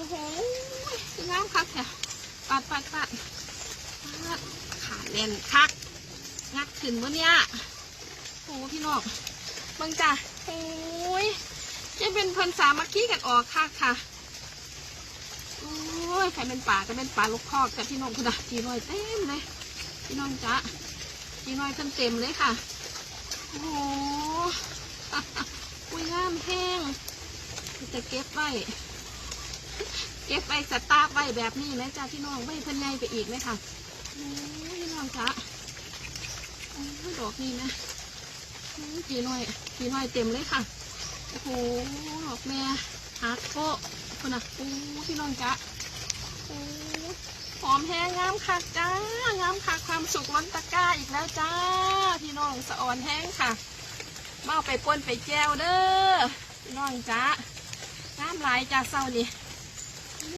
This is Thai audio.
ามคักแท้ปัดปัดปัดปัดขาแน่นคักงัดขึ้นวะเนี่ยโอ้พี่น้องบิ่งจ้ะโอ้ยจะเป็นพิ่นสามัคคีกันออกคักค่ะโอ้ยใครเป็นป่าก็เป็นป่าลูกคอกแต่พี่น้องคุณอะจีน้อยเต็มเลย พี่น้องจ๊ะจีน้อยเต็มเต็มเลยค่ะโอ้โหอุ้ยงามแห้งจะเก็บไว้ เก็บไว้สตาร์ไว้แบบนี้นะจ๊ะพี่น้องไว้เพิ่นใหญ่ไปอีกไหมค่ะโอ้ยพี่น้องจ๊ะโอ้ดอกนี้นะโอ้ยจีน้อยจีน้อยเต็มเลยค่ะโอ้โหดอกแม่ฮักโก้คนน่ะโอ้พี่น้องจ๊ะโอ้หอมแห้งงามคักจ้างามคักความสุขล้นตะก้าอีกแล้วจ้า พี่น้องสะอ่อนแห้งค่ะเอาไปป่นไปแจวเด้อพี่น้องจ้างามหลายจ้าเศร้านี่